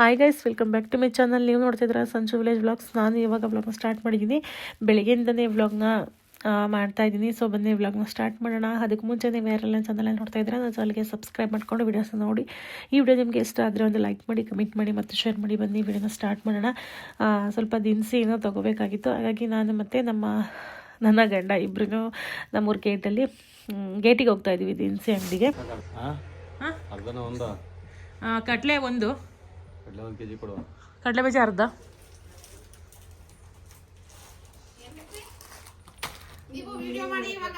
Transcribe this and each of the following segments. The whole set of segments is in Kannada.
Hi guys welcome back to my channel ನೀವು ನೋಡ್ತಿದ್ರ ಸಂಜು ವಿಲೇಜ್ ವ್ಲಾಗ್ಸ್ ನಾನು ಇವಾಗ ವ್ಲಾಗ್ನ ಸ್ಟಾರ್ಟ್ ಮಾಡಿದ್ದೀನಿ. ಬೆಳಗ್ಗೆಯಿಂದನೇ ವ್ಲಾಗ್ನ ಮಾಡ್ತಾ ಇದ್ದೀನಿ. ಸೊ ಬನ್ನಿ ವ್ಲಾಗ್ನ ಸ್ಟಾರ್ಟ್ ಮಾಡೋಣ. ಅದಕ್ಕೆ ಮುಂಚೆ ನೀವು ಯಾರೆಲ್ಲ ಚಾನಲ್ ನೋಡ್ತಾ ಇದ್ರೆ ನಾನು ಚಾನಲ್ಗೆ ಸಬ್ಸ್ಕ್ರೈಬ್ ಮಾಡ್ಕೊಂಡು ವಿಡಿಯೋಸ್ನ ನೋಡಿ. ಈ ವಿಡಿಯೋ ನಿಮಗೆ ಇಷ್ಟ ಆದರೆ ಒಂದು ಲೈಕ್ ಮಾಡಿ ಕಮೆಂಟ್ ಮಾಡಿ ಮತ್ತು ಶೇರ್ ಮಾಡಿ ಬನ್ನಿ. ವಿಡಿಯೋನ ಸ್ಟಾರ್ಟ್ ಮಾಡೋಣ. ಸ್ವಲ್ಪ ದಿನಸಿ ಏನೋ ತೊಗೋಬೇಕಾಗಿತ್ತು. ಹಾಗಾಗಿ ನಾನು ಮತ್ತು ನಮ್ಮ ನನ್ನ ಗಂಡ ಇಬ್ಬರೂ ನಮ್ಮೂರ ಗೇಟಲ್ಲಿ ಗೇಟಿಗೆ ಹೋಗ್ತಾ ಇದ್ದೀವಿ ದಿನಸಿ ಅಂಗಡಿಗೆ. ಕಟ್ಲೆ ಒಂದು. ಕಡಲೆ ಒಂದು ಕೆ ಜಿ ಕೊಡುವ. ಕಡಲೆ ಬೀಜ ಅರ್ಧ. ನೀವು ವಿಡಿಯೋ ಮಾಡಿ ಇವಾಗ.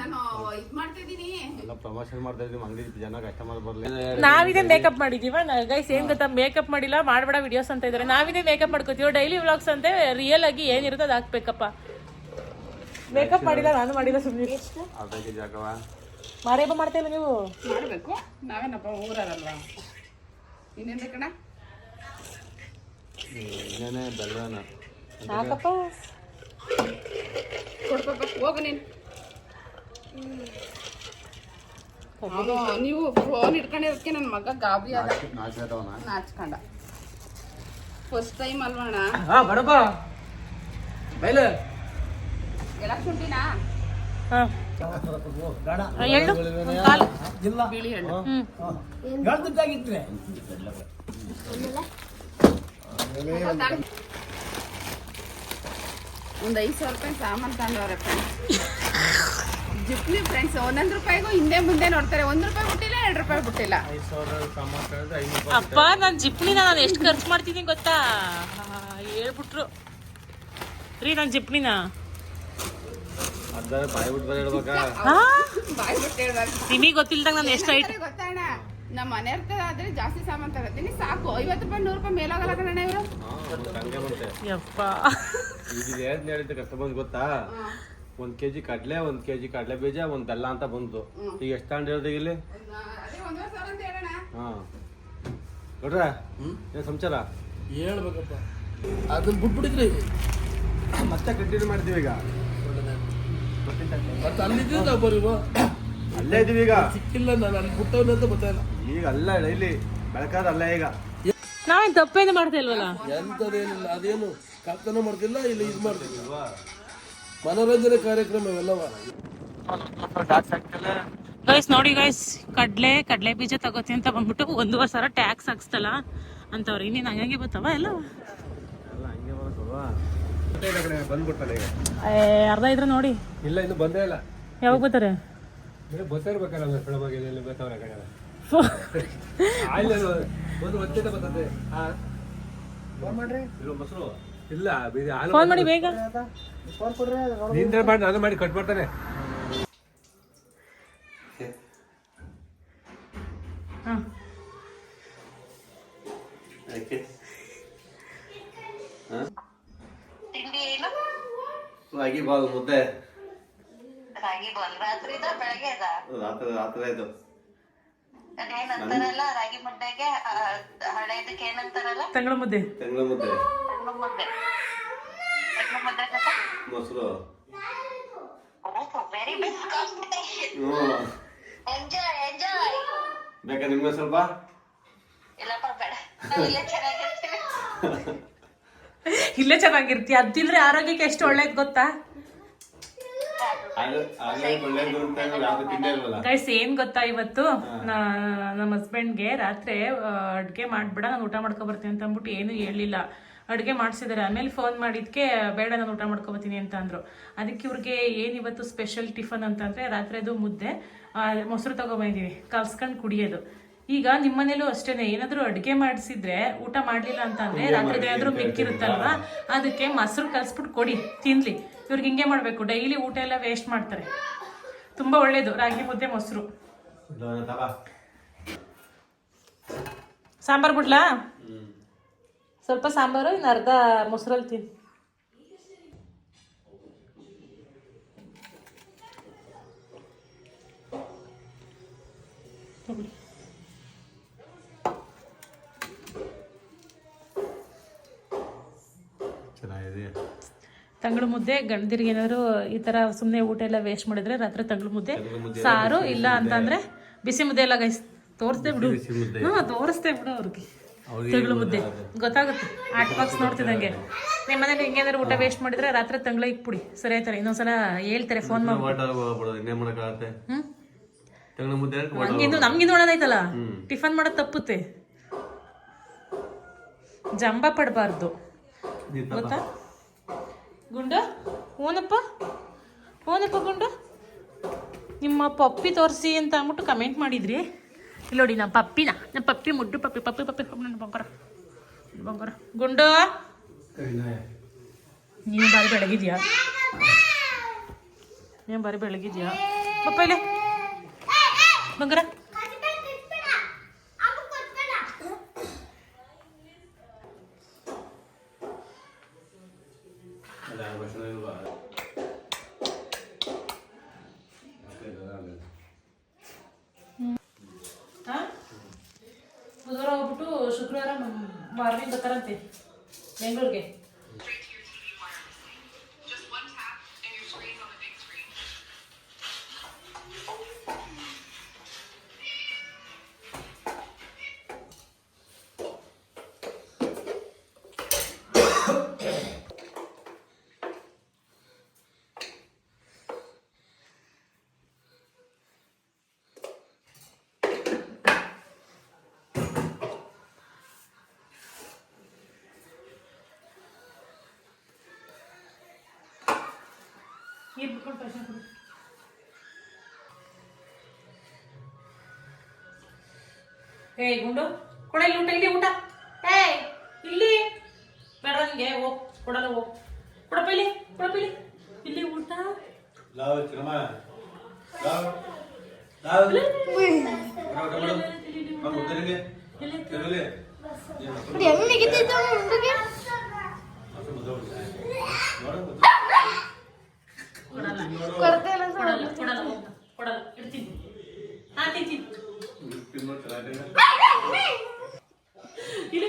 ನಾನು ಇದ್ ಮಾಡ್ತಿದ್ದೀನಿ ಎಲ್ಲ ಪ್ರಮೋಷನ್ ಮಾಡ್ತಾ ಇದ್ದೀವಿ ಅಂಗಡಿ ಜನ ಕಸ್ಟಮರ್ ಬರಲಿ. ನಾವಿದೇ ಮೇಕಪ್ ಮಾಡಿದೀವ. ಗೈಸ್ ಏನ್ ಗೊತ್ತಾ? ಮೇಕಪ್ ಮಾಡಿಲ್ಲ ಮಾಡಬೇಡ ವಿಡಿಯೋಸ್ ಅಂತ ಇದಾರೆ. ನಾವಿದೇ ಮೇಕಪ್ ಮಾಡ್ಕೋತೀವಿ. ಡೈಲಿ ವ್ಲಾಗ್ಸ್ ಅಂತೆ ರಿಯಲ್ ಆಗಿ ಏನಿರುತ್ತೆ ಅದು ಹಾಕ್ಬೇಕಪ್ಪ. ಮೇಕಪ್ ಮಾಡಿಲ್ಲ ನಾನು ಮಾಡಿಲ್ಲ ಸುಮ್ಮನೆ ಅರ್ಧ ಕೆ ಜಿ ಹಾಕವ ಮಾರೇಬ ಮಾಡ್ತಾ ಇಲ್ಲ ನೀವು? ಮಾಡ್ಬೇಕು. ನಾವೇನಪ್ಪ ಊರಲ್ಲ ಇನ್ನೇನ್ ಬೇಕಣ್ಣ? ಇನ್ನೇನೆ ಬೆಲ್ಲನ. ಸಾಕಪ್ಪ ಕೊಡ್ಪಪ್ಪ ಹೋಗು ನೀನು. ನೀವು ಫೋನ್ ಇಟ್ಕೊಂಡಿರೋದಕ್ಕೆ ನನ್ನ ಮಗ ಗಾಬರಿ ನಾಚ್ಕೊಂಡ. First time ಅಲ್ವಣ್ಣ ಬಡಪ್ಪ ಬೈಲ. ಎಳಕ್ ಶುಂಠಿನಾ? ಹಾ. ಎಳ್ಳು. ಒಂದ್ ಕಾಲು. ಇಲ್ಲ ಬಿಳಿ ಹಣ್ಣು ಒಂದ್ ಐದ್ ಸಾವಿರ ರೂಪಾಯಿ ಸಾಮಾನ್ ತಂದವ್ರೆ ಫ್ರೆಂಡ್ಸ್ ಜಿಪ್ನಿ ಫ್ರೆಂಡ್ಸ್ ಒಂದೊಂದ್ ರೂಪಾಯಿಗೂ ಹಿಂದೆ ಮುಂದೆ ನೋಡ್ತಾರೆ. ಒಂದ್ ರೂಪಾಯಿ ಬಿಟ್ಟಿಲ್ಲ ಎರಡ್ ರೂಪಾಯಿ ಬಿಟ್ಟಿಲ್ಲ. ಅಪ್ಪ ನಾನು ಜಿಪ್ನಿನ ನಾನು ಎಷ್ಟು ಖರ್ಚು ಮಾಡ್ತೀನಿ ಗೊತ್ತಾ? ಹೇಳ್ಬಿಟ್ರು. ರೀ ನಾನು ಜಿಪ್ನಿನ. ನಿಮಗೆ ಗೊತ್ತಿಲ್ದಂಗ ನಾನು ಎಷ್ಟು ಐಟ್ ಏನಂತಾರೆ ಗೊತ್ತಾ ಅಣ್ಣ ನಮ್ಮ ಮನೆ ಆದ್ರೆ ಜಾಸ್ತಿ ಸಾಮಾನು ತಗೋತೀನಿ. ಸಾಕು. ಐವತ್ತು ರೂಪಾಯಿ ನೂರು ರೂಪಾಯಿ ಮೇಲಾಗಲ್ಲ ಕಣ ಇವರು. ಯಪ್ಪ. ಈಗ ಏನ್ ಹೇಳಿದ್ದೆ ಕಸ್ಟಮರ್ ಗೊತ್ತಾ? ಒಂದ್ ಕೆಜಿ ಕಡ್ಲೆ ಒಂದ್ ಕೆಜಿ ಕಡ್ಲೆ ಬೀಜ ಒಂದ್ ಬೆಲ್ಲ ಅಂತ ಬಂತು. ಈಗ ಎಷ್ಟು ತಗೊಂಡಿರೋದು ಹೇಳ್ದೆ ಇಲ್ಲಿ? ಅದೇ ಒಂದೂವರೆ ಸಾವಿರ ಅಂತ ಹೇಳೋಣ ಹಾ. ನೋಡ್ರ ಏನ್ ಸಂಚಾರ? ಹೇಳ್ಬೇಕಪ್ಪ. ಅದನ್ನ ಬಿಟ್ಬಿಟ್ಟಿದ್ರಿ ಮತ್ತೆ ಕಂಟಿನ್ಯೂ ಮಾಡ್ತೀವಿ ಈಗ. ಮತ್ತೆ ಅಲ್ಲಿದ್ದೀವಿ ನಾವು ಬರೀವ ಅಲ್ಲೇ ಇದೀವಿ ಈಗ. ಸಿಕ್ಕಿಲ್ಲ ನಾನು ಅಲ್ಲಿ ಬಿಟ್ಟವನ ಅಂತ ಗೊತ್ತಾಯಿಲ್ಲ ಈಗ ಅಲ್ಲ ಡೈಲಿ ಬೆಳಕಾದ ಅಲ್ಲ ಈಗ. ನಾವೇನು ತಪ್ಪೇನು ಮಾಡ್ತಾ ಇಲ್ವಲ್ಲ? ಎಂಥದ್ದೇನಿಲ್ಲ ಅದೇನು ಕರ್ತನ ಮಾಡ್ತಿಲ್ಲ ಇಲ್ಲಿ ಇದು ಮಾಡ್ತಿಲ್ಲ. ಮನೋರಂಜನೆ ಕಾರ್ಯಕ್ರಮ ಇವೆಲ್ಲವ. ಗೈಸ್ ನೋಡಿ ಗೈಸ್ ಕಡ್ಲೆ ಕಡ್ಲೆ ಬೀಜ ತಗೋತೀನಿ ಅಂತ ಬಂದ್ಬಿಟ್ಟು ಒಂದೂವರೆ ಸಾವಿರ ಟ್ಯಾಕ್ಸ್ ಹಾಕ್ಸ್ತಲ್ಲ ಅಂತವ್ರು. ಇನ್ನೇನು ಹಂಗಂಗೆ ಬರ್ತಾವ ಎಲ್ಲ? ಈಗ. ಅರ್ಧ ಇದ್ರೆ ನೋಡಿ. ಇಲ್ಲ ಇನ್ನು ಬಂದೇ ಇಲ್ಲ. ಯಾವಾಗ ಬರ್ತಾರೆ? ಬಸ್ ಇರ್ಬೇಕಲ್ಲ ಫಿಳಮಾಗಿ ಎಲ್ಲಿ ಬರ್ತಾವ್ರೆ ಕಡೆ ಆಯ್ತು ಒಂದು ಒತ್ತಿನ ಬರ್ತದೆ ಫೋನ್ ಮಾಡ್ರಿ. ಇಲ್ಲ ಮೊಸರು ಇಲ್ಲ ಫೋನ್ ಮಾಡಿ ಬೇಗ. ನಿಂದ್ರೆ ಮಾಡಿ ನಾನು ಮಾಡಿ ಕಟ್ ಮಾಡ್ತಾನೆ. ಬಾಲ್ ಮುದ್ದೆ. ರಾಗಿ ಬಾಲ್ ರಾತ್ರಿದ ಇದ ರಾತ್ರಿ ರಾತ್ರಿ ಇದು. ಅದೇನಂತಾರಲ್ಲ ರಾಗಿ ಮುದ್ದೆಗೆ ಹಳೆದಕ್ಕೆ ಏನಂತಾರಲ್ಲ? ತಂಗಳ ಮುದ್ದೆ. ತೆಂಗಿನ ಮುದ್ದೆ. ಸಣ್ಣ ಮುದ್ದೆ. ಸಣ್ಣ ಮುದ್ದೆ ಜೊತೆ ಮೊಸರು. Very best competition enjoy enjoy ಬೇಕಾ ನಿಮ್ಗೆ ಸ್ವಲ್ಪ? ಇಲ್ಲಪ್ಪ ಬೇಡ. ನಾವು ಇಲ್ಲೇ ಚೆನ್ನಾಗಿರ್ತೀವಿ. ಇಲ್ಲೇ ಚೆನ್ನಾಗಿರ್ತಿ ಅದು ತಿಂದ್ರೆ ಆರೋಗ್ಯಕ್ಕೆ ಎಷ್ಟು ಒಳ್ಳೇದು ಗೊತ್ತಾ ಆಗ ಆಗಲೇ ಒಳ್ಳೇದು ಅಂತ ಯಾವ್ದು ತಿಂದೇ ಇಲ್ವಲ್ಲ ಗೈಸ್ ಏನ್ ಗೊತ್ತಾ ಇವತ್ತು? ನಾ- ನಮ್ಮ ಹಸ್ಬೆಂಡ್ಗೆ ರಾತ್ರಿ ಅಡ್ಗೆ ಮಾಡ್ಬೇಡ ನಾನು ಊಟ ಮಾಡ್ಕೊ ಬರ್ತೀನಿ ಅಂತ ಅಂದ್ಬಿಟ್ಟು ಏನು ಹೇಳಿಲ್ಲ ಅಡುಗೆ ಮಾಡಿಸಿದಾರೆ. ಆಮೇಲೆ ಫೋನ್ ಮಾಡಿದ್ಕೆ ಬೇಡ ನಾನು ಊಟ ಮಾಡ್ಕೊಬತ್ತೀನಿ ಅಂತ ಅಂದರು ಅದಕ್ಕೆ ಇವ್ರಿಗೆ ಏನ್ ಇವತ್ತು ಸ್ಪೆಷಲ್ ಟಿಫನ್ ಅಂತಂದ್ರೆ ರಾತ್ರಿ ಅದು ಮುದ್ದೆ ಮೊಸರು ತಗೊಬಂದಿದೀವಿ ಕಲ್ಸ್ಕೊಂಡು ಕುಡಿಯೋದು. ಈಗ ನಿಮ್ಮನೇಲೂ ಅಷ್ಟೇನೆ. ಏನಾದರೂ ಅಡುಗೆ ಮಾಡಿಸಿದ್ರೆ ಊಟ ಮಾಡಲಿಲ್ಲ ಅಂತಂದ್ರೆ ರಾತ್ರಿ ಏನಾದರೂ ಮಿಕ್ಕಿರುತ್ತಲ್ವಾ? ಅದಕ್ಕೆ ಮೊಸರು ಕಲ್ಸ್ಬಿಟ್ಟು ಕೊಡಿ ತಿನ್ಲಿ. ಇವ್ರಿಗೆ ಹಿಂಗೆ ಮಾಡಬೇಕು. ಡೈಲಿ ಊಟ ಎಲ್ಲ ವೇಸ್ಟ್ ಮಾಡ್ತಾರೆ. ತುಂಬಾ ಒಳ್ಳೇದು. ರಾಗಿ ಮುದ್ದೆ ಮೊಸರು. ಸಾಂಬಾರು ಬಿಡ್ಲಾ? ಸ್ವಲ್ಪ ಸಾಂಬಾರು ಇನ್ನು ಅರ್ಧ ಮೊಸರಲ್ಲಿ ತಿನ್. ತಂಗಳು ಮುದ್ದೆ ಗಂಡದಿರಿಗೆ ಏನಾದ್ರು ಈ ತರ ಸುಮ್ಮನೆ ಊಟ ಎಲ್ಲ ವೇಸ್ಟ್ ಮಾಡಿದ್ರೆ ರಾತ್ರಿ ತಂಗಳು ಮುದ್ದೆ ಸಾರು ಇಲ್ಲ ಅಂತಂದ್ರೆ ಬಿಸಿ ಮುದ್ದೆ ಎಲ್ಲ ಗೈಸ್ ತೋರಿಸ್ದೆ ಬಿಡು. ಹಾಂ ತೋರಿಸ್ದೆ ಬಿಡು ಅವ್ರಿಗೆ. ತಂಗಳು ಮುದ್ದೆ. ಗೊತ್ತಾಗುತ್ತೆ. ಆಟ್ ಬಾಕ್ಸ್ ನೋಡ್ತಿದ್ದಂಗೆ. ನಿಮ್ಮ ಮನೇಲಿ ಹಿಂಗೇನಾದ್ರು ಊಟ ವೇಸ್ಟ್ ಮಾಡಿದ್ರೆ ರಾತ್ರಿ ತಂಗಳ ಇಕ್ಬಿಡಿ ಸರಿ ಆಯ್ತಾರೆ ಇನ್ನೊಂದ್ಸಲ ಹೇಳ್ತಾರೆ ಫೋನ್ ಮಾಡಿ. ನಮ್ಗಿಂದು ನಮ್ಗಿಂದು ಟಿಫನ್ ಮಾಡೋದು ತಪ್ಪುತ್ತೆ. ಜಂಬ ಪಡಬಾರ್ದು. ಗೊತ್ತಾ? ಗುಂಡು? ಓನಪ್ಪ ಓನಪ್ಪ ಗುಂಡು? ನಿಮ್ಮ ಪಪ್ಪಿ ತೋರಿಸಿ ಅಂತ ಅಂದ್ಬಿಟ್ಟು ಕಮೆಂಟ್ ಮಾಡಿದ್ರಿ. ಇಲ್ಲಿ ನೋಡಿ ನಮ್ಮ ಪಪ್ಪಿನ ನಮ್ಮ ಪಪ್ಪಿ ಮುಡ್ಡು ಪಪ್ಪಿ ಪಪ್ಪಿ ಪಪ್ಪಿ ನನ್ನ ಬಂಗಾರ. ಬಂಗಾರ. ಗುಂಡು? ನೀನು ಬಾರಿ ಬೆಳಗಿದ್ಯಾ? ನೀನು ಬಾರಿ ಬೆಳಗಿದ್ಯಾ? ಪಪ್ಪ ಬಂಗಾರ. ಶುಕ್ರವಾರ ಮಾರ್ನಿಂಗ್ ಬರ್ತಾರಂತೆ ಬೆಂಗಳೂರಿಗೆ ನೀರು ಬಿಟ್ಕೊಂಡು ಪೈಸೆ ಕೊಡು ಏಯ್ ಗುಂಡು ಕೊಡ ಇಲ್ಲಿ ಊಟ ಇಲ್ಲಿ ಊಟ. ಏಯ್. ಇಲ್ಲಿ. ಬೇಡ ನಿಂಗೆ ಹೋಗ್. ಕೊಡಲ್ಲ ಹೋಗ್. ಕೊಡಪ್ಪ ಇಲ್ಲಿ. ಕೊಡಪ್ಪ ಇಲ್ಲಿ. ಇಲ್ಲಿ ಊಟ. ಕೊಡಲ್ಲ ಕೊಡಲ್ಲ ಕೊಡಲ್ಲ ಹೋಗ್. ಕೊಡಲ್ಲ ಇಡ್ತೀನಿ ಹಾ ತಿಂತೀನಿ ಇಲ್ಲಿ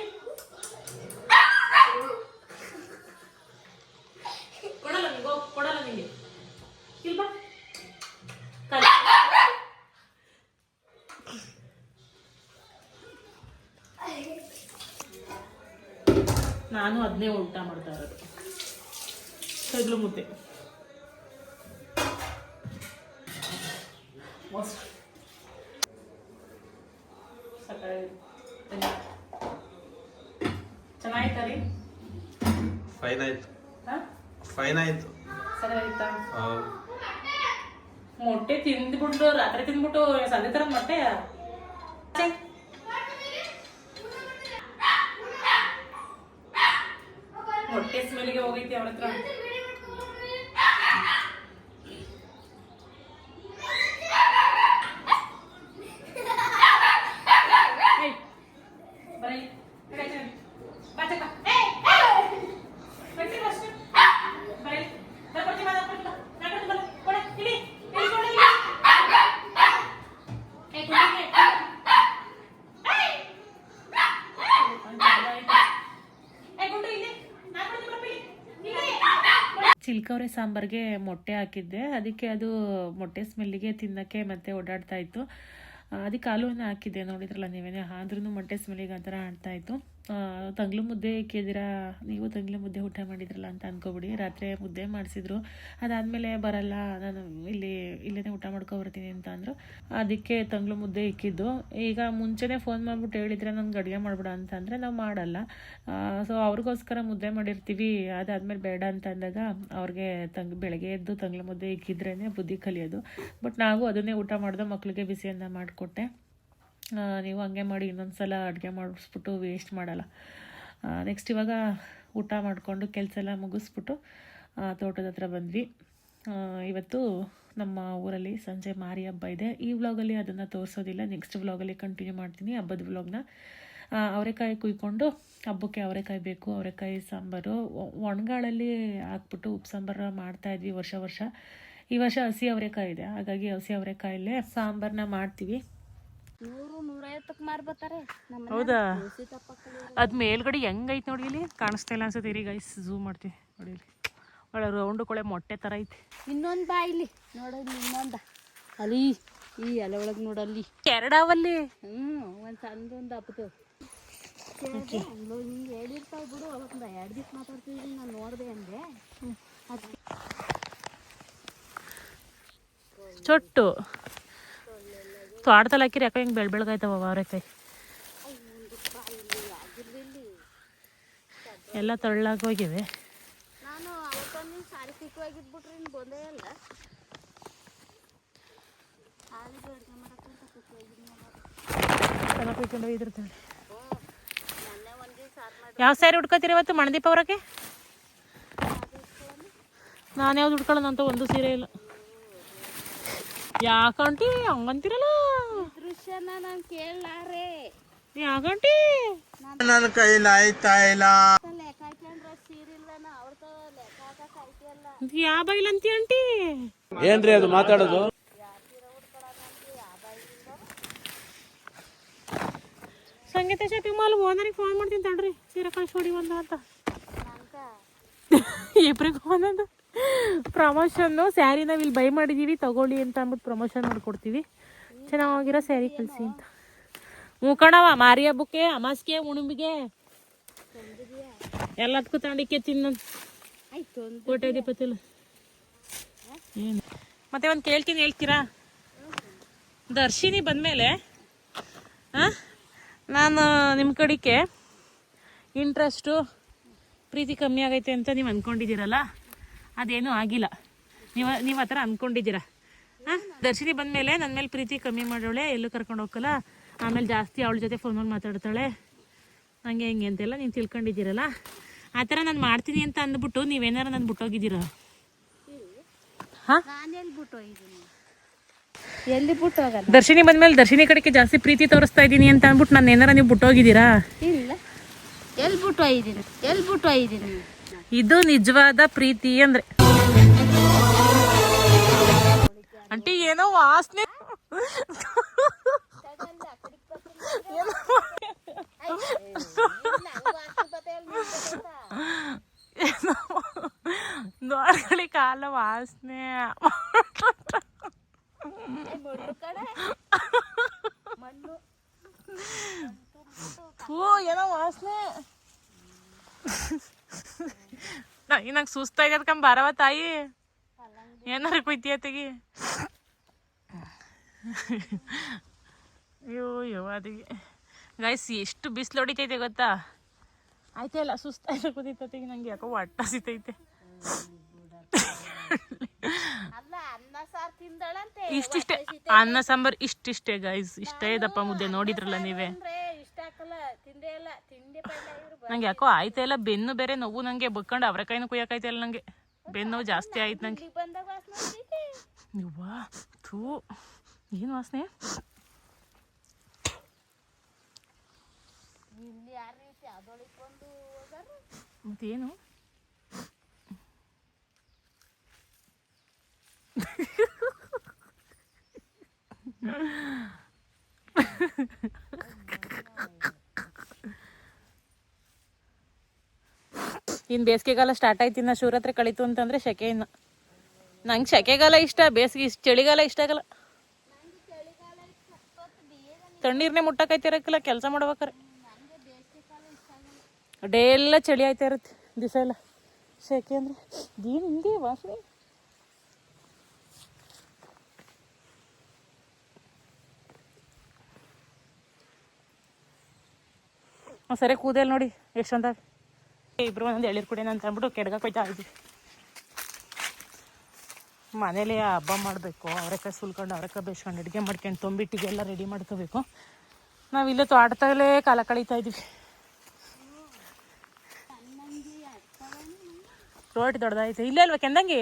ಕೊಡಲ್ಲ ನಿಂಗೆ ಹೋಗ್ ಕೊಡಲ್ಲ ನಿಂಗೆ ಇಲ್ಲಿ ಬಾ ಕಲಿ. ನಾನು ಅದನ್ನೇ ಊಟ ಮಾಡ್ತಾ ಇರೋದು. ಕಗ್ಲು ಮುದ್ದೆ. ಚೆನ್ನಾಗಿತ್ತಾ ರೀ? ಫೈನ್ ಆಯ್ತು. ಫೈನ್ ಆಯ್ತು. ಸರಿಯಾಗಿತ್ತಾ ಆ, ಮೊಟ್ಟೆ ತಿಂದ್ಬಿಟ್ಟು ರಾತ್ರಿ ತಿಂದ್ಬಿಟ್ಟು ಸಂಜೆ ತರ ಮೊಟ್ಟೆ ಸ್ಮೆಲ್ಗೆ ಹೋಗೈತಿ ಅವ್ರ ಹತ್ರ ಏಯ್, ಬರೀ, ಈ ಕಡೆ ಈ ಕಡೆ. ಬಾ ಚಕ್ಕ. ಏಯ್, ಏಯ್. ಬರ್ತೀನಿ ಅಷ್ಟೇ. ಬರೀ, ನಾನು ಬರ್ತೀನಿ ಬಾ, ನಾನು ಬರ್ತೀನಿ ಬಾ. ನಾನು ಬರ್ತೀನಿ ಬಾ. ಕೊಡೆ, ಇಳಿ, ಇಳಿ, ಕೊಡೆ, ಇಳಿ. ಏಯ್, ಕೊಡೆ, ಇಳಿ. ಏಯ್. ಏಯ್, ಗುಂಡು, ಇಲ್ಲಿ. ನಾನು ಬರ್ತೀನಿ ಬಾ, ಇಳಿ. ಇಳಿ. ಚಿಲ್ಕವ್ರೆ ಸಾಂಬಾರ್ಗೆ ಮೊಟ್ಟೆ ಹಾಕಿದ್ದೆ. ಅದಕ್ಕೆ ಅದು ಮೊಟ್ಟೆ ಸ್ಮೆಲ್ಲಿಗೆ ತಿನ್ನೋಕ್ಕೆ ಮತ್ತೆ ಓಡಾಡ್ತಾ ಇತ್ತು. ಅದಕ್ಕೆ ಹಾಲುವನ್ನು ಹಾಕಿದ್ದೆ. ನೋಡಿದ್ರಲ್ಲ ನೀವೇನೆ? ಆದ್ರೂ ಮೊಟ್ಟೆ ಸ್ಮೆಲ್ಲಿಗೆ ಆ ಥರ ಆಡ್ತಾ ಇತ್ತು. ಆ, ತಂಗ್ಳು ಮುದ್ದೆ ಇಕ್ಕಿದ್ದೀರಾ ನೀವು ತಂಗ್ಳು ಮುದ್ದೆ ಊಟ ಮಾಡಿದ್ರಲ್ಲ ಅಂತ ಅನ್ಕೋಬಿಡಿ. ರಾತ್ರಿ ಮುದ್ದೆ ಮಾಡಿಸಿದ್ರು. ಅದಾದಮೇಲೆ ಬರಲ್ಲ. ನಾನು ಇಲ್ಲಿ ಇಲ್ಲೇ ಊಟ ಮಾಡ್ಕೊ ಬರ್ತೀನಿ ಅಂತ ಅಂದರು. ಅದಕ್ಕೆ ತಂಗ್ಳು ಮುದ್ದೆ ಇಕ್ಕಿದ್ದು. ಈಗ ಮುಂಚೆನೇ ಫೋನ್ ಮಾಡಿಬಿಟ್ಟು ಹೇಳಿದ್ರೆ ನನ್ಗೆ ಅಡುಗೆ ಮಾಡ್ಬಿಡ ಅಂತ ಅಂದರೆ ನಾವು ಮಾಡಲ್ಲ. ಸೊ ಅವ್ರಿಗೋಸ್ಕರ ಮುದ್ದೆ ಮಾಡಿರ್ತೀವಿ. ಅದಾದ್ಮೇಲೆ ಬೇಡ ಅಂತ ಅಂದಾಗ ಅವ್ರಿಗೆ ತಂಗ್, ಬೆಳಗ್ಗೆ ಎದ್ದು ತಂಗ್ಳು ಮುದ್ದೆ ಇಕ್ಕಿದ್ರೇ ಬುದ್ಧಿ ಕಲಿಯೋದು. ಬಟ್ ನಾವು ಅದನ್ನೇ ಊಟ ಮಾಡಿದೆ ಮಕ್ಕಳಿಗೆ ಬಿಸಿಯನ್ನ ಮಾಡಿಕೊಟ್ಟೆ. ನೀವು ಹಂಗೆ ಮಾಡಿ ಇನ್ನೊಂದು ಸಲ ಅಡುಗೆ ಮಾಡಿಸ್ಬಿಟ್ಟು ವೇಸ್ಟ್ ಮಾಡಲ್ಲ. ನೆಕ್ಸ್ಟ್ ಇವಾಗ ಊಟ ಮಾಡಿಕೊಂಡು ಕೆಲಸ ಎಲ್ಲ ಮುಗಿಸ್ಬಿಟ್ಟು ತೋಟದ ಹತ್ರ ಬಂದ್ವಿ. ಇವತ್ತು ನಮ್ಮ ಊರಲ್ಲಿ ಸಂಜೆ ಮಾರಿ ಹಬ್ಬ ಇದೆ. ಈ ವ್ಲಾಗಲ್ಲಿ ಅದನ್ನು ತೋರಿಸೋದಿಲ್ಲ. ನೆಕ್ಸ್ಟ್ ವ್ಲಾಗಲ್ಲಿ ಕಂಟಿನ್ಯೂ ಮಾಡ್ತೀನಿ ಹಬ್ಬದ ವ್ಲಾಗ್ನ ಅವರೆಕಾಯಿ ಕುಯ್ಕೊಂಡು ಹಬ್ಬಕ್ಕೆ ಅವರೆಕಾಯಿ ಬೇಕು, ಅವರೆಕಾಯಿ ಸಾಂಬಾರು. ಒಣಗಾಳಲ್ಲಿ ಹಾಕ್ಬಿಟ್ಟು ಉಪ್ಪು ಸಾಂಬಾರು ಮಾಡ್ತಾಯಿದ್ವಿ ವರ್ಷ ವರ್ಷ. ಈ ವರ್ಷ ಹಸಿ ಅವರೆಕಾಯಿ ಇದೆ. ಹಾಗಾಗಿ ಹಸಿ ಅವರೆಕಾಯಲ್ಲೇ ಸಾಂಬಾರನ್ನ ಮಾಡ್ತೀವಿ. ನೂರು ನೂರೈವತ್ತಕ್ಕೆ ಮಾರ್ಬತ್ತಾರೆ ಹೌದಾ? ಅದು ಮೇಲ್ಗಡೆ ಹೆಂಗೈತೆ ನೋಡಿ ಇಲ್ಲಿ? ಕಾಣಿಸ್ತಾ ಇಲ್ಲ ಅನ್ಸುತ್ತೆ. ರೀ ಗೈಸ್ ಝೂಮ್ ಮಾಡ್ತೀವಿ. ನೋಡಿ ಇಲ್ಲಿ. ಒಳ್ಳೆ ರೌಂಡ್ ಕೊಳೆ ಮೊಟ್ಟೆ ಥರ ಐತಿ. ಇನ್ನೊಂದು ಬಾ ಇಲ್ಲಿ. ನೋಡೋದು ಇನ್ನೊಂದ. ಅಲ್ಲಿ ಈ ಎಲೆ ಒಳಗೆ ನೋಡಲ್ಲಿ ಕೆರಡಾವಲ್ಲಿ? ಹ್ಞೂ ಒಂದು ಸಣ್ಣದೊಂದು ಹಬ್ಬದು ಕೇಳಿದೆ ಅಂದ್ಲು ಹಿಂಗೆ ಹೇಳಿರ್ತಾವೆ ಬಿಡು ಅವತ್ತು ಎರಡು ದಿವಸ ಮಾತಾಡ್ತಿದ್ದೀನಿ ನಾನು ನೋಡಿದೆ ಅಂದೆ. ಚೊಟ್ಟು. ತೋಟದಲ್ಲಿ ಹಾಕಿರಿ ಯಾಕೋ ಹಿಂಗೆ ಬೆಳ್ ಬೆಳಗಾಯ್ತವ ಅವರೆಕಾಯಿ ಎಲ್ಲ ತೊಳ್ಳಾಗೋಗಿವೆ ಯಾವ ಸ್ಯಾರಿ ಉಟ್ಕೋತೀರಿ ಇವತ್ತು ಮಣದೀಪ ಅವ್ರಕ್ಕೆ? ನಾನು ಯಾವ್ದು ಉಟ್ಕೊಳ್ಳೋಣ ಅಂತ ಒಂದು ಸೀರೆ ಇಲ್ಲ. ಯಾಕಂಟಿ ಹಂಗಂತಿರಲ್ಲ ದೃಶ್ಯನ ನಾನು ಕೇಳಲಾರೆ. ಯಾಕಂಟಿ ಲೆಕ್ಕ ಹಾಕ್ಯಂಡ್ರೆ ಸೀರಿಲ್ವನ ಅವ್ರದ್ದು ಲೆಕ್ಕ ಆಯ್ತಿಯಲ್ಲ ಯಾ ಬೈಲ್ ಅಂತಿ ಅಂಟಿ ಏನ್ರಿ ಅದು ಮಾತಾಡೋದು? ಸಂಗೀತ ಶಾಪಿಂಗ್ ಮಾಲ್ ಓನರಿಗೆ ಫೋನ್ ಮಾಡ್ತೀನಿ ತಡ್ರಿ. ಸೀರೆ ಕಳಿಸ್ಕೊಡಿ ಒಂದು ಅಂತ. ಇಬ್ರಿಗೆ ಒಂದೊಂದು. ಪ್ರಮೋಷನ್ನು ಸ್ಯಾರಿ ನಾವು ಇಲ್ಲಿ ಬೈ ಮಾಡಿದ್ದೀವಿ ತಗೊಳ್ಳಿ ಅಂತ ಅಂದ್ಬಿಟ್ಟು ಪ್ರಮೋಷನ್ ಮಾಡಿಕೊಡ್ತೀವಿ. ಚೆನ್ನಾಗಿರೋ ಸ್ಯಾರಿ ಕಳಿಸಿ ಅಂತ. ಹ್ಞೂ ಕಣವ ಮಾರಿ ಹಬ್ಬಕ್ಕೆ ಅಮಾಸ್ಗೆ, ಉಣುಬಿಗೆ. ಎಲ್ಲದಕ್ಕೂ ತಾಂಡಿಕ್ಕೆ ತಿನ್ನ ಕೋಟೆ ದೀಪತಿಲ್ಲ ಏನು? ಮತ್ತೆ ಒಂದು ಕೇಳ್ತೀನಿ ಹೇಳ್ತೀರಾ? ದರ್ಶಿನಿ ಬಂದಮೇಲೆ ನಾನು ನಿಮ್ಮ ಕಡೆಗೆ ಇಂಟ್ರೆಸ್ಟು ಪ್ರೀತಿ ಕಮ್ಮಿ ಆಗೈತೆ ಅಂತ ನೀವು ಅಂದ್ಕೊಂಡಿದ್ದೀರಲ್ಲ ಅದೇನೂ ಆಗಿಲ್ಲ. ನೀವು ನೀವು ಆ ಥರ ಅಂದ್ಕೊಂಡಿದ್ದೀರಾ ಹಾಂ? ದರ್ಶಿನಿ ಬಂದಮೇಲೆ ನನ್ನ ಮೇಲೆ ಪ್ರೀತಿ ಕಮ್ಮಿ ಮಾಡೋಳೆ ಎಲ್ಲೂ ಕರ್ಕೊಂಡು ಹೋಗಲ್ಲ. ಆಮೇಲೆ ಜಾಸ್ತಿ ಅವಳ ಜೊತೆ ಫೋನ್ ಮಾಡಿ ಮಾತಾಡ್ತಾಳೆ. ಹಂಗೆ ಹಿಂಗೆ ಅಂತೆಲ್ಲ ನೀನು ತಿಳ್ಕೊಂಡಿದ್ದೀರಲ್ಲ? ಆ ಥರ ನಾನು ಮಾಡ್ತೀನಿ ಅಂತ ಅಂದ್ಬಿಟ್ಟು ನೀವೇನಾರ ನಾನು ಬಿಟ್ಟೋಗಿದ್ದೀರ? ಹಾಂ? ನಾನು ಎಲ್ಲಿ ಬಿಟ್ಟು ಹೋಗಿದ್ದೀನಿ ಎಲ್ಲಿ ಬಿಟ್ಟು ಹೋಗಲ್ಲ ದರ್ಶಿನಿ ಬಂದ್ಮೇಲೆ ದರ್ಶಿನಿ ಕಡೆಗೆ ಜಾಸ್ತಿ ಪ್ರೀತಿ ತೋರಿಸ್ತಾ ಇದ್ದೀನಿ ಅಂತ ಅಂದ್ಬಿಟ್ಟು ನಾನು ಏನಾರ ನೀವು ಬಿಟ್ಟೋಗಿದ್ದೀರಾ? ಇಲ್ಲ. ಎಲ್ಲಿ ಬಿಟ್ಟು ಎಲ್ಲಿ ಬಿಟ್ಟು ಹೋಗಿದ್ದೀನಿ ಇದು ನಿಜವಾದ ಪ್ರೀತಿ ಅಂದ್ರೆ. ಅಂಟಿ ಏನೋ ವಾಸನೆ. ಏನೋ ನೋಡ್ಕೊಳ್ಳಿ ಕಾಲ ವಾಸನೆ ಥೂ ಏನೋ ವಾಸನೆ ನಂಗೆ ಸುಸ್ತಾಗಿ ಆಗ್ಯದಕಂಬ ಬರವ ತಾಯಿ. ಏನಾರ ಕುಯ್ತೀಯ ತೆಗಿ ಅಯ್ಯೋ ಯೋ ಅದಿಗೆ. ಗೈಸ್ ಎಷ್ಟು ಬಿಸಿಲು ಹೊಡಿತೈತೆ ಗೊತ್ತಾ? ಆಯ್ತಾ ಇಲ್ಲ ಸುಸ್ತಾಯ್ತು ಕೂತೈತೆ ನಂಗೆ ಯಾಕೋ ಹೊಟ್ಟ ಸಿತೈತೆ ಇಷ್ಟಿಷ್ಟೇ ಅನ್ನ ಸಾಂಬಾರ್ ಇಷ್ಟಿಷ್ಟೇ ಗೈಸ್ ಇಷ್ಟೇ ದಪ್ಪ ಮುದ್ದೆ ನೋಡಿದ್ರಲ್ಲ ನೀವೇ. ನಂಗೆ ಯಾಕೋ ಆಯ್ತಾ ಇಲ್ಲ ಬೆನ್ನು ಬೇರೆ ನೋವು ನಂಗೆ ಬಕ್ಕೊಂಡು ಅವರಕಾಯಿನೂ ಕುಯ್ಯಕೈತೆ ಇಲ್ಲ ನಂಗೆ. ಬೆನ್ನು ನೋವು ಜಾಸ್ತಿ ಆಯ್ತು ನಂಗೆ. ಯವ್ವಾ ಥೂ. ಏನು ವಾಸನೆ? ಮತ್ತೇನು? ಇನ್ನು ಬೇಸಿಗೆಗಾಲ ಸ್ಟಾರ್ಟ್ ಆಯ್ತು, ಇನ್ನು ಹತ್ರ ಕಳೀತು ಅಂತಂದ್ರೆ ಸೆಕೆ ಇನ್ನು. ನಂಗೆ ಸೆಕೆಗಾಲ ಇಷ್ಟ, ಬೇಸಿಗೆ ಇಷ್ಟ, ಚಳಿಗಾಲ ಇಷ್ಟ ಆಗಲ್ಲ. ತಣ್ಣೀರ್ನೇ ಮುಟ್ಟಕೈತಿರಕ್ಕಿಲ್ಲ ಕೆಲಸ ಮಾಡ್ಬೇಕಾರೆ. ಡೇ ಎಲ್ಲ ಚಳಿ ಆಯ್ತಾ ಇರುತ್ತೆ, ದಿವಸ ಎಲ್ಲ. ಸೆಕೆ ಅಂದ್ರೆ ಏನು ಹಿಂಗೆ ವಾಸನೆ. ಸರಿ ಕೂದಲ್ ನೋಡಿ ಎಷ್ಟು ಇಬ್ರು ಒಂದೊಂದು ಎಳ್ನೀರು ಕುಡಿಯೋಣ ಅಂತ ಅಂದ್ಬಿಟ್ಟು ಕೆಡ್ಗಕ್ಕೆ ಹೋಯ್ತಾ ಇದ್ವಿ. ಮನೇಲಿ ಹಬ್ಬ ಮಾಡಬೇಕು, ಅವರೆಕಾಯಿ ಸುಲ್ಕೊಂಡು ಅವರೆಕಾಯಿ ಬೇಯಿಸ್ಕೊಂಡು ಅಡುಗೆ ಮಾಡ್ಕೊಂಡು ತೊಂಬಿಟ್ಟಿಗೆಲ್ಲ ರೆಡಿ ಮಾಡ್ಕೋಬೇಕು. ನಾವು ಇಲ್ಲೇ ತೋಟದಲ್ಲೇ ಕಾಲ ಕಳೀತಾ ಇದ್ವಿ. ರೋಟಿ ದೊಡ್ಡದಾಯ್ತು. ಇಲ್ಲೇ ಅಲ್ವಾ ಕೆಂದಂಗಿ?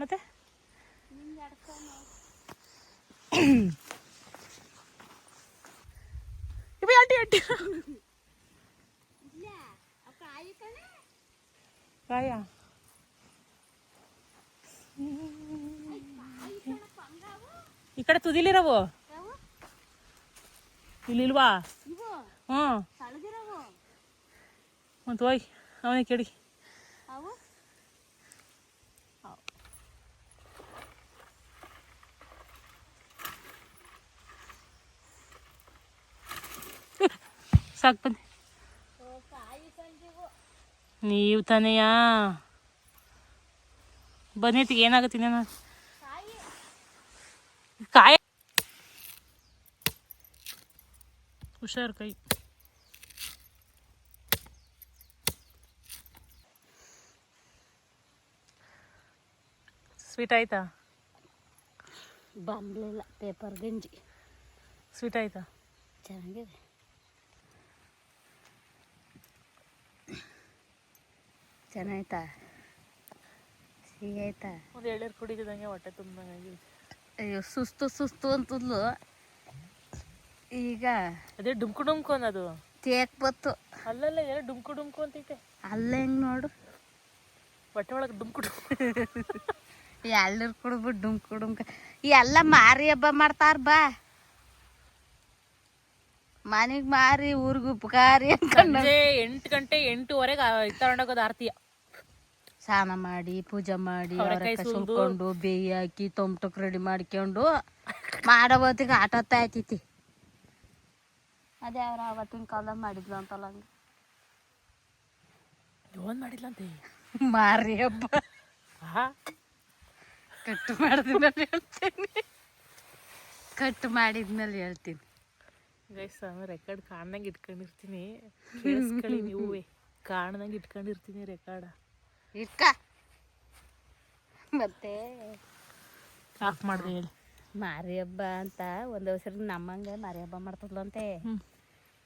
ಮತ್ತೆ? ಇವೆ ಅಡ್ಡಿ ಅಡ್ಡಿ ಕಾಯ ಈ ಕಡೆ ತುದಿಲಿರವು ಇಲ್ಲಿಲ್ವಾ ಹ್ಞೂ ಸಳದಿರವು ಮತ್ತು ಹೋಯ್ ಅವನೇ ಕೇಳಿ ಅವು ಸಾಕು ಬನ್ನಿ ನೀವು ತಾನೆಯಾ ಬನ್ನಿ ಅತ್ತಿಗೆ ಏನಾಗುತ್ತೆ ನಾನು ಕಾಯ ಹುಷಾರು ಕೈ ಸ್ವೀಟ್ ಆಯ್ತಾ ಬಂದಲಿಲ್ಲ ಪೇಪರ್ ಗಂಜಿ ಸ್ವೀಟ್ ಆಯ್ತಾ ಚೆನ್ನಾಗಿದೆ ಚೆನ್ನಾಯ್ತಾ? ಆಯ್ತಾ ಒಂದು ಎಳ್ಳೀರು ಕುಡಿದಿದ್ದಂಗೆ ಹೊಟ್ಟೆ ತುಂಬ ಅಯ್ಯೋ ಸುಸ್ತು ಸುಸ್ತು ಅಂತಂದ್ಲು. ಈಗ ಅದೇ ಡುಮ್ಕು ಡುಮ್ಕು ಅನ್ನೋದು. ತೇಕ್ ಬತ್ತು. ಅಲ್ಲಲ್ಲ ಎಲ್ಲ ಡುಮ್ಕು ಡುಮ್ಕು ಅಂತೈತೆ ಅಲ್ಲ ಹೆಂಗ್ ನೋಡು. ಹೊಟ್ಟೆ ಒಳಗೆ ಡುಮ್ಕು ಡುಮ್ಕು. ಎಳ್ಳೀರು ಕುಡಿದ್ಬಿಟ್ಟು ಡುಮ್ಕು ಡುಮ್ಕ. ಎಲ್ಲ ಮಾರಿ ಹಬ್ಬ ಮಾಡ್ತಾರ ಬಾ. ಮನೆಗೆ ಮಾರಿ ಊರಿಗೆ ಉಪಕಾರಿ ಅನ್ಕೊಂಡು ಸಂಜೆ ಎಂಟು ಗಂಟೆ ಎಂಟೂವರೆಗೆ ತಗೊಂಡೋಗೋದು ಆರತಿಯ ಸ್ನಾನ ಮಾಡಿ ಪೂಜೆ ಮಾಡಿ ಅವ್ರೆಕಾಯಿ ಅವರೆಕಾಯಿ ಸುಲ್ದು. ಸುಲ್ಕೊಂಡು ಬೇಯಿ ಹಾಕಿ ತೊಮ್ಟಕ್ ರೆಡಿ ಮಾಡ್ಕೊಂಡು ಮಾಡೋ ಹೊತ್ತಿಗೆ ಆಟ ಆಯ್ತೈತಿ. ಅದೇ ಅವ್ರ ಅವತ್ತಿನ ಕಾಲ ಮಾಡಿದ್ಲು ಅಂತಲ್ಲ ಹಂಗೆ. ಜೋನ್ ಮಾಡಿದ್ಲಂತೆ. ಮಾರಿ ಹಬ್ಬ. ಕಟ್ ಮಾಡಿದ್ಮೇಲೆ ಹೇಳ್ತೀನಿ. ಕಟ್ ಮಾಡಿದ್ಮೇಲೆ ಹೇಳ್ತೀನಿ. ಗೈಸ್ ರೆಕಾರ್ಡ್ ಕಾಣ್ದಂಗೆ ಇಟ್ಕೊಂಡಿರ್ತೀನಿ. ಕೇಳಿಸ್ಕೊಳ್ಳಿ ನೀವೇ ಕಾಣ್ದಂಗೆ ಇಟ್ಕೊಂಡಿರ್ತೀನಿ ರೆಕಾರ್ಡ ಇಟ್ಕ. ಮತ್ತೆ? ಆಫ್ ಮಾಡಿದೆ ಹೇಳಿ. ಮಾರಿ ಹಬ್ಬ ಅಂತ ಒಂದು ವರ್ಷ ನಮ್ಮಂಗೆ ಮಾರಿ ಹಬ್ಬ ಮಾಡ್ತದಂತೆ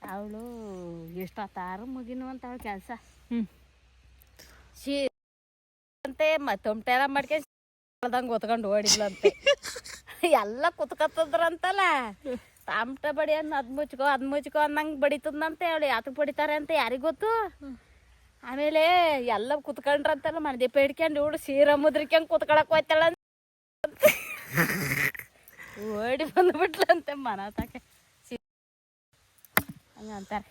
ಅವಳು ಎಷ್ಟೊತ್ತಾರು ಮುಗಿನು ಅಂತ ಅವಳು ಕೆಲಸ. ಶೀ ಅಂತೆ ಮತ್ತೊಮ್ಟೆಲ್ಲ ಮಾಡ್ಕೊಂಡು ಓಡಿದ್ಲಂತೆ. ಎಲ್ಲ ಕುತ್ಕತ್ತದ್ರಂತಲ್ಲ. ತಾಮ್ಟ ಬಡಿ ಅನ್ನ ಅದ್ ಮುಚ್ಕೋ ಅದ್ ಮುಚ್ಕೋ ಅನ್ನಂಗೆ ಬಡಿತದಂತೆ ಅವಳು ಯಾತಕ್ಕೆ ಬಡಿತಾರೆ ಅಂತ ಯಾರಿಗೆ ಗೊತ್ತು? ಆಮೇಲೆ ಎಲ್ಲ ಕುತ್ಕೊಂಡ್ರಂತಲ್ಲ ಮನದೀಪ ಹಿಡ್ಕೊಂಡು ಇವಳು ಸೀರೆ ಮುದ್ರಿಕ್ಯಂಗೆ ಕುತ್ಕೊಳಕ್ ಹೋಯ್ತಾಳ ಓಡಿ ಬಂದ್ಬಿಟ್ಲಂತೆ ಮನ ತಕ. ಹಂಗಂತಾರೆ.